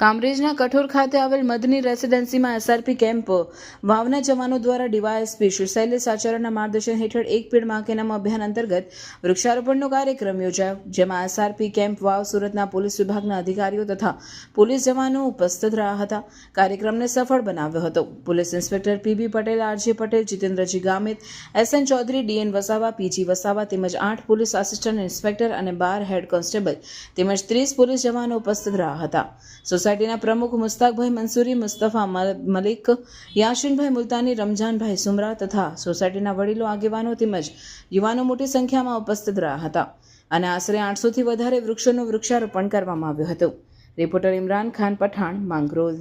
કામરેજના કઠોર ખાતે આવેલ મધની રેસિડેન્સીમાં એસઆરપી કેમ્પ. વાવના જવાનો દ્વારા ડીવાયએસપી શ્રી શૈલેષ આચાર્યના માર્ગદર્શન હેઠળ એક પેડમાં નામ અભિયાન અંતર્ગત વૃક્ષારોપણનો કાર્યક્રમ યોજાયો, જેમાં એસઆરપી કેમ્પ વાવ સુરતના પોલીસ વિભાગના અધિકારીઓ તથા પોલીસ જવાનો ઉપસ્થિત રહ્યા હતા. કાર્યક્રમને સફળ બનાવ્યો હતો. Police inspector PB Patel, RJ Patel, Jitendraji Gamit SN Chaudhary DN Vasava PG Vasava તેમજ આઠ પોલીસ આસિસ્ટન્ટ ઇન્સ્પેક્ટર અને બાર હેડ કોન્સ્ટેબલ તેમજ ત્રીસ પોલીસ જવાનો ઉપસ્થિત રહ્યા હતા. સોસાયટીના પ્રમુખ મુસ્તાકભાઈ મંસૂરી, મુસ્તફા મલ- મલિક, યાશીનભાઈ મુલતાની, રમજાનભાઈ સુમરા તથા સોસાયટીના વડીલો, આગેવાનો તેમજ યુવાનો મોટી સંખ્યામાં ઉપસ્થિત રહ્યા હતા. અને આશરે આઠસોથી વધારે વૃક્ષોનું વૃક્ષારોપણ કરવામાં આવ્યું હતું. રિપોર્ટર ઇમરાન ખાન પઠાણ માંગરોળ